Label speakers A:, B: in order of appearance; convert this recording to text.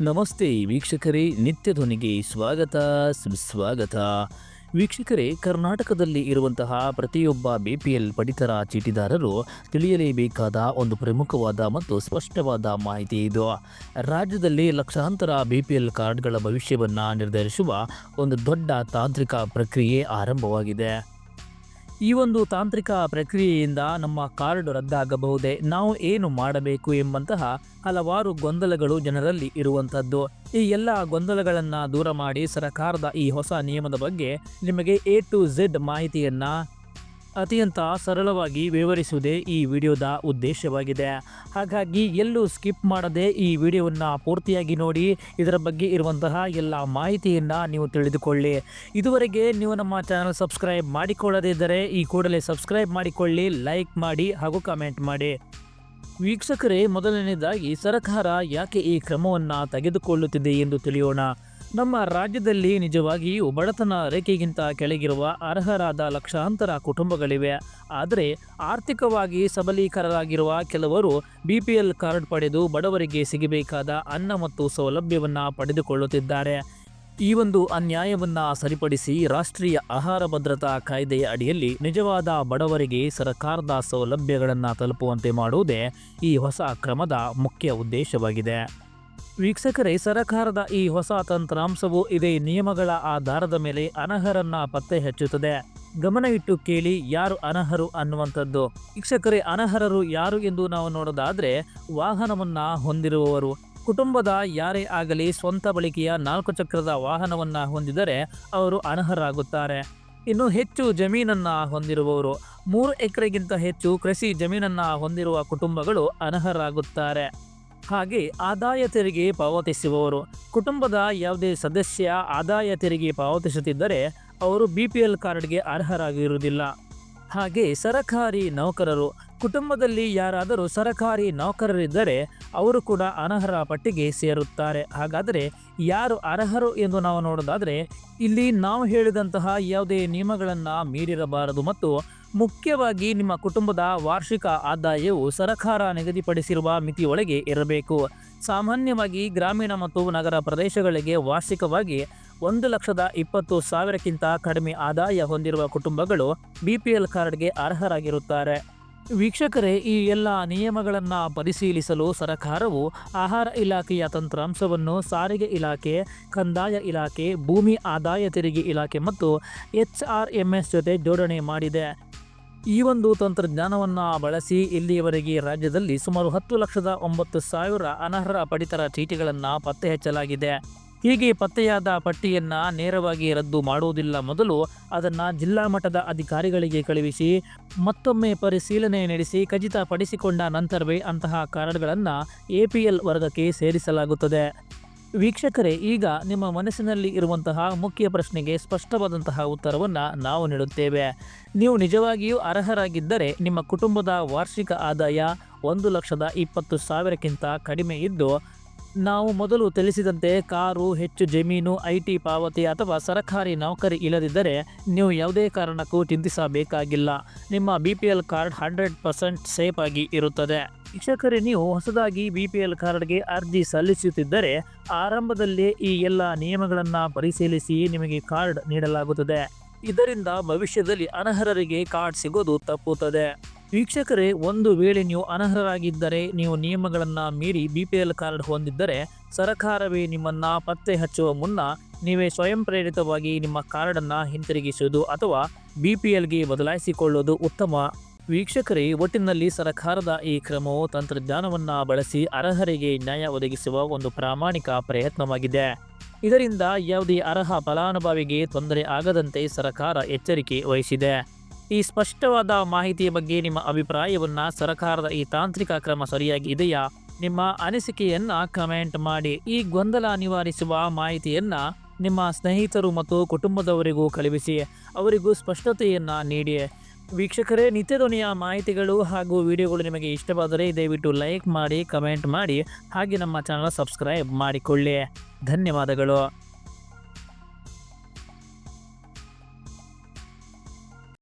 A: ನಮಸ್ತೆ ವೀಕ್ಷಕರೇ, ನಿತ್ಯ ಧ್ವನಿಗೆ ಸ್ವಾಗತ, ಸುಸ್ವಾಗತ. ವೀಕ್ಷಕರೇ, ಕರ್ನಾಟಕದಲ್ಲಿ ಇರುವಂತಹ ಪ್ರತಿಯೊಬ್ಬ ಬಿ ಪಿ ಎಲ್ ಪಡಿತರ ಚೀಟಿದಾರರು ತಿಳಿಯಲೇಬೇಕಾದ ಒಂದು ಪ್ರಮುಖವಾದ ಮತ್ತು ಸ್ಪಷ್ಟವಾದ ಮಾಹಿತಿ ಇದು. ರಾಜ್ಯದಲ್ಲಿ ಲಕ್ಷಾಂತರ ಬಿ ಪಿ ಎಲ್ ಕಾರ್ಡ್ಗಳ ಭವಿಷ್ಯವನ್ನು ನಿರ್ಧರಿಸುವ ಒಂದು ದೊಡ್ಡ ತಾಂತ್ರಿಕ ಪ್ರಕ್ರಿಯೆ ಆರಂಭವಾಗಿದೆ. ಈ ಒಂದು ತಾಂತ್ರಿಕ ಪ್ರಕ್ರಿಯೆಯಿಂದ ನಮ್ಮ ಕಾರ್ಡ್ ರದ್ದಾಗಬಹುದೇ? ನಾವು ಏನು ಮಾಡಬೇಕು ಎಂಬಂತಹ ಹಲವಾರು ಗೊಂದಲಗಳು ಜನರಲ್ಲಿ ಇರುವಂಥದ್ದು. ಈ ಎಲ್ಲ ಗೊಂದಲಗಳನ್ನು ದೂರ ಮಾಡಿ ಸರ್ಕಾರದ ಈ ಹೊಸ ನಿಯಮದ ಬಗ್ಗೆ ನಿಮಗೆ ಎ ಟು ಝೆಡ್ ಮಾಹಿತಿಯನ್ನು ಅತ್ಯಂತ ಸರಳವಾಗಿ ವಿವರಿಸುವುದೇ ಈ ವಿಡಿಯೋದ ಉದ್ದೇಶವಾಗಿದೆ. ಹಾಗಾಗಿ ಎಲ್ಲೂ ಸ್ಕಿಪ್ ಮಾಡದೆ ಈ ವಿಡಿಯೋವನ್ನು ಪೂರ್ತಿಯಾಗಿ ನೋಡಿ, ಇದರ ಬಗ್ಗೆ ಇರುವಂತಹ ಎಲ್ಲ ಮಾಹಿತಿಯನ್ನು ನೀವು ತಿಳಿದುಕೊಳ್ಳಿ. ಇದುವರೆಗೆ ನೀವು ನಮ್ಮ ಚಾನಲ್ ಸಬ್ಸ್ಕ್ರೈಬ್ ಮಾಡಿಕೊಳ್ಳದೇ ಇದ್ದರೆ ಈ ಕೂಡಲೇ ಸಬ್ಸ್ಕ್ರೈಬ್ ಮಾಡಿಕೊಳ್ಳಿ, ಲೈಕ್ ಮಾಡಿ ಹಾಗೂ ಕಮೆಂಟ್ ಮಾಡಿ. ವೀಕ್ಷಕರೇ ಮೊದಲನೇದಾಗಿ ಸರ್ಕಾರ ಯಾಕೆ ಈ ಕ್ರಮವನ್ನು ತೆಗೆದುಕೊಳ್ಳುತ್ತಿದೆ ಎಂದು ತಿಳಿಯೋಣ. ನಮ್ಮ ರಾಜ್ಯದಲ್ಲಿ ನಿಜವಾಗಿಯೂ ಬಡತನ ರೇಖೆಗಿಂತ ಕೆಳಗಿರುವ ಅರ್ಹರಾದ ಲಕ್ಷಾಂತರ ಕುಟುಂಬಗಳಿವೆ. ಆದರೆ ಆರ್ಥಿಕವಾಗಿ ಸಬಲೀಕರರಾಗಿರುವ ಕೆಲವರು ಬಿ ಪಿ ಎಲ್ ಕಾರ್ಡ್ ಪಡೆದು ಬಡವರಿಗೆ ಸಿಗಬೇಕಾದ ಅನ್ನ ಮತ್ತು ಸೌಲಭ್ಯವನ್ನು ಪಡೆದುಕೊಳ್ಳುತ್ತಿದ್ದಾರೆ. ಈ ಒಂದು ಅನ್ಯಾಯವನ್ನು ಸರಿಪಡಿಸಿ ರಾಷ್ಟ್ರೀಯ ಆಹಾರ ಭದ್ರತಾ ಕಾಯ್ದೆಯ ಅಡಿಯಲ್ಲಿ ನಿಜವಾದ ಬಡವರಿಗೆ ಸರ್ಕಾರದ ಸೌಲಭ್ಯಗಳನ್ನು ತಲುಪುವಂತೆ ಮಾಡುವುದೇ ಈ ಹೊಸ ಕ್ರಮದ ಮುಖ್ಯ ಉದ್ದೇಶವಾಗಿದೆ. ವೀಕ್ಷಕರೇ, ಸರಕಾರದ ಈ ಹೊಸ ತಂತ್ರಾಂಶವು ಇದೇ ನಿಯಮಗಳ ಆಧಾರದ ಮೇಲೆ ಅನರ್ಹರನ್ನ ಪತ್ತೆ ಹಚ್ಚುತ್ತದೆ. ಗಮನ ಇಟ್ಟು ಕೇಳಿ ಯಾರು ಅನರ್ಹರು ಅನ್ನುವಂಥದ್ದು. ವೀಕ್ಷಕರೇ, ಅನರ್ಹರು ಯಾರು ಎಂದು ನಾವು ನೋಡೋದಾದ್ರೆ, ವಾಹನವನ್ನ ಹೊಂದಿರುವವರು. ಕುಟುಂಬದ ಯಾರೇ ಆಗಲಿ ಸ್ವಂತ ಬಳಕೆಯ ನಾಲ್ಕು ಚಕ್ರದ ವಾಹನವನ್ನ ಹೊಂದಿದರೆ ಅವರು ಅನರ್ಹರಾಗುತ್ತಾರೆ. ಇನ್ನು ಹೆಚ್ಚು ಜಮೀನನ್ನ ಹೊಂದಿರುವವರು. ಮೂರು ಎಕರೆಗಿಂತ ಹೆಚ್ಚು ಕೃಷಿ ಜಮೀನನ್ನ ಹೊಂದಿರುವ ಕುಟುಂಬಗಳು ಅನರ್ಹರಾಗುತ್ತಾರೆ. ಹಾಗೆ ಆದಾಯ ತೆರಿಗೆ ಪಾವತಿಸುವವರು. ಕುಟುಂಬದ ಯಾವುದೇ ಸದಸ್ಯ ಆದಾಯ ತೆರಿಗೆ ಪಾವತಿಸುತ್ತಿದ್ದರೆ ಅವರು ಬಿ ಪಿ ಎಲ್ ಕಾರ್ಡ್ಗೆ ಅರ್ಹರಾಗಿರುವುದಿಲ್ಲ. ಹಾಗೆ ಸರಕಾರಿ ನೌಕರರು, ಕುಟುಂಬದಲ್ಲಿ ಯಾರಾದರೂ ಸರಕಾರಿ ನೌಕರರಿದ್ದರೆ ಅವರು ಕೂಡ ಅನರ್ಹರ ಪಟ್ಟಿಗೆ ಸೇರುತ್ತಾರೆ. ಹಾಗಾದರೆ ಯಾರು ಅರ್ಹರು ಎಂದು ನಾವು ನೋಡೋದಾದರೆ ಇಲ್ಲಿ ನಾವು ಹೇಳಿದಂತಹ ಯಾವುದೇ ನಿಯಮಗಳನ್ನು ಮೀರಿರಬಾರದು ಮತ್ತು ಮುಖ್ಯವಾಗಿ ನಿಮ್ಮ ಕುಟುಂಬದ ವಾರ್ಷಿಕ ಆದಾಯವು ಸರಕಾರ ನಿಗದಿಪಡಿಸಿರುವ ಮಿತಿಯೊಳಗೆ ಇರಬೇಕು. ಸಾಮಾನ್ಯವಾಗಿ ಗ್ರಾಮೀಣ ಮತ್ತು ನಗರ ಪ್ರದೇಶಗಳಿಗೆ ವಾರ್ಷಿಕವಾಗಿ ಒಂದು ಲಕ್ಷದ ಇಪ್ಪತ್ತು ಸಾವಿರಕ್ಕಿಂತ ಕಡಿಮೆ ಆದಾಯ ಹೊಂದಿರುವ ಕುಟುಂಬಗಳು ಬಿ ಪಿ ಎಲ್ ಕಾರ್ಡ್ಗೆ ಅರ್ಹರಾಗಿರುತ್ತಾರೆ. ವೀಕ್ಷಕರೇ, ಈ ಎಲ್ಲ ನಿಯಮಗಳನ್ನು ಪರಿಶೀಲಿಸಲು ಸರಕಾರವು ಆಹಾರ ಇಲಾಖೆಯ ತಂತ್ರಾಂಶವನ್ನು ಸಾರಿಗೆ ಇಲಾಖೆ, ಕಂದಾಯ ಇಲಾಖೆ, ಭೂಮಿ ಆದಾಯ ತೆರಿಗೆ ಇಲಾಖೆ ಮತ್ತು ಎಚ್ ಆರ್ ಎಂ ಎಸ್ ಜೊತೆ ಜೋಡಣೆ ಮಾಡಿದೆ. ಈ ಒಂದು ತಂತ್ರಜ್ಞಾನವನ್ನು ಬಳಸಿ ಇಲ್ಲಿಯವರೆಗೆ ರಾಜ್ಯದಲ್ಲಿ ಸುಮಾರು ಹತ್ತು ಲಕ್ಷದ ಒಂಬತ್ತು ಸಾವಿರ ಅನರ್ಹ ಪಡಿತರ ಚೀಟಿಗಳನ್ನು ಪತ್ತೆ ಹಚ್ಚಲಾಗಿದೆ. ಹೀಗೆ ಪತ್ತೆಯಾದ ಪಟ್ಟಿಯನ್ನು ನೇರವಾಗಿ ರದ್ದು ಮಾಡುವುದಿಲ್ಲ ಮೊದಲು ಅದನ್ನು ಜಿಲ್ಲಾ ಮಟ್ಟದ ಅಧಿಕಾರಿಗಳಿಗೆ ಕಳುಹಿಸಿ, ಮತ್ತೊಮ್ಮೆ ಪರಿಶೀಲನೆ ನಡೆಸಿ ಖಚಿತಪಡಿಸಿಕೊಂಡ ನಂತರವೇ ಅಂತಹ ಕಾರ್ಡ್ಗಳನ್ನು ಎ ಪಿ ಎಲ್ ವರ್ಗಕ್ಕೆ ಸೇರಿಸಲಾಗುತ್ತದೆ. ವೀಕ್ಷಕರೇ, ಈಗ ನಿಮ್ಮ ಮನಸ್ಸಿನಲ್ಲಿ ಇರುವಂತಹ ಮುಖ್ಯ ಪ್ರಶ್ನೆಗೆ ಸ್ಪಷ್ಟವಾದಂತಹ ಉತ್ತರವನ್ನು ನಾವು ನೀಡುತ್ತೇವೆ. ನೀವು ನಿಜವಾಗಿಯೂ ಅರ್ಹರಾಗಿದ್ದರೆ ನಿಮ್ಮ ಕುಟುಂಬದ ವಾರ್ಷಿಕ ಆದಾಯ ಒಂದು ಲಕ್ಷದ ಇಪ್ಪತ್ತು ಸಾವಿರಕ್ಕಿಂತ ಕಡಿಮೆ ಇದ್ದು, ನಾವು ಮೊದಲು ತಿಳಿಸಿದಂತೆ ಕಾರು, ಹೆಚ್ಚು ಜಮೀನು ಐ ಪಾವತಿ ಅಥವಾ ಸರಕಾರಿ ನೌಕರಿ ಇಲ್ಲದಿದ್ದರೆ ನೀವು ಯಾವುದೇ ಕಾರಣಕ್ಕೂ ಚಿಂತಿಸಬೇಕಾಗಿಲ್ಲ. ನಿಮ್ಮ B P L card hundred percent safe ಆಗಿ ಇರುತ್ತದೆ. ಶಿಕ್ಷಕರೇ, ನೀವು ಹೊಸದಾಗಿ ಬಿ ಪಿ ಎಲ್ ಕಾರ್ಡ್ಗೆ ಅರ್ಜಿ ಸಲ್ಲಿಸುತ್ತಿದ್ದರೆ ಆರಂಭದಲ್ಲೇ ಈ ಎಲ್ಲ ನಿಯಮಗಳನ್ನು ಪರಿಶೀಲಿಸಿ ನಿಮಗೆ ಕಾರ್ಡ್ ನೀಡಲಾಗುತ್ತದೆ. ಇದರಿಂದ ಭವಿಷ್ಯದಲ್ಲಿ ಅನರ್ಹರಿಗೆ ಕಾರ್ಡ್ ಸಿಗೋದು ತಪ್ಪುತ್ತದೆ. ವೀಕ್ಷಕರೇ, ಒಂದು ವೇಳೆ ನೀವು ಅನರ್ಹರಾಗಿದ್ದರೆ, ನೀವು ನಿಯಮಗಳನ್ನು ಮೀರಿ ಬಿ ಪಿ ಎಲ್ ಕಾರ್ಡ್ ಹೊಂದಿದ್ದರೆ, ಸರಕಾರವೇ ನಿಮ್ಮನ್ನು ಪತ್ತೆ ಹಚ್ಚುವ ಮುನ್ನ ನೀವೇ ಸ್ವಯಂ ಪ್ರೇರಿತವಾಗಿ ನಿಮ್ಮ ಕಾರ್ಡನ್ನು ಹಿಂತಿರುಗಿಸುವುದು ಅಥವಾ ಬಿ ಪಿ ಎಲ್ಗೆ ಬದಲಾಯಿಸಿಕೊಳ್ಳುವುದು ಉತ್ತಮ. ವೀಕ್ಷಕರೇ, ಒಟ್ಟಿನಲ್ಲಿ ಸರ್ಕಾರದ ಈ ಕ್ರಮವು ತಂತ್ರಜ್ಞಾನವನ್ನು ಬಳಸಿ ಅರ್ಹರಿಗೆ ನ್ಯಾಯ ಒದಗಿಸುವ ಒಂದು ಪ್ರಾಮಾಣಿಕ ಪ್ರಯತ್ನವಾಗಿದೆ. ಇದರಿಂದ ಯಾವುದೇ ಅರ್ಹ ಫಲಾನುಭವಿಗೆ ತೊಂದರೆ ಆಗದಂತೆ ಸರ್ಕಾರ ಎಚ್ಚರಿಕೆ ವಹಿಸಿದೆ. ಈ ಸ್ಪಷ್ಟವಾದ ಮಾಹಿತಿಯ ಬಗ್ಗೆ ನಿಮ್ಮ ಅಭಿಪ್ರಾಯವನ್ನು ಸರ್ಕಾರದ ಈ ತಾಂತ್ರಿಕ ಕ್ರಮ ಸರಿಯಾಗಿ ಇದೆಯಾ? ನಿಮ್ಮ ಅನಿಸಿಕೆಯನ್ನು ಕಮೆಂಟ್ ಮಾಡಿ. ಈ ಗೊಂದಲ ನಿವಾರಿಸುವ ಮಾಹಿತಿಯನ್ನು ನಿಮ್ಮ ಸ್ನೇಹಿತರು ಮತ್ತು ಕುಟುಂಬದವರಿಗೂ ಕಳುಹಿಸಿ. ಅವರಿಗೂ ಸ್ಪಷ್ಟತೆಯನ್ನು ನೀಡಿ. ವೀಕ್ಷಕರೇ, ನಿತ್ಯ ಧ್ವನಿಯ ಮಾಹಿತಿಗಳು ಹಾಗೂ ವಿಡಿಯೋಗಳು ನಿಮಗೆ ಇಷ್ಟವಾದರೆ ದಯವಿಟ್ಟು ಲೈಕ್ ಮಾಡಿ, ಕಮೆಂಟ್ ಮಾಡಿ ಹಾಗೆ ನಮ್ಮ ಚಾನಲ್ ಸಬ್ಸ್ಕ್ರೈಬ್ ಮಾಡಿಕೊಳ್ಳಿ. ಧನ್ಯವಾದಗಳು.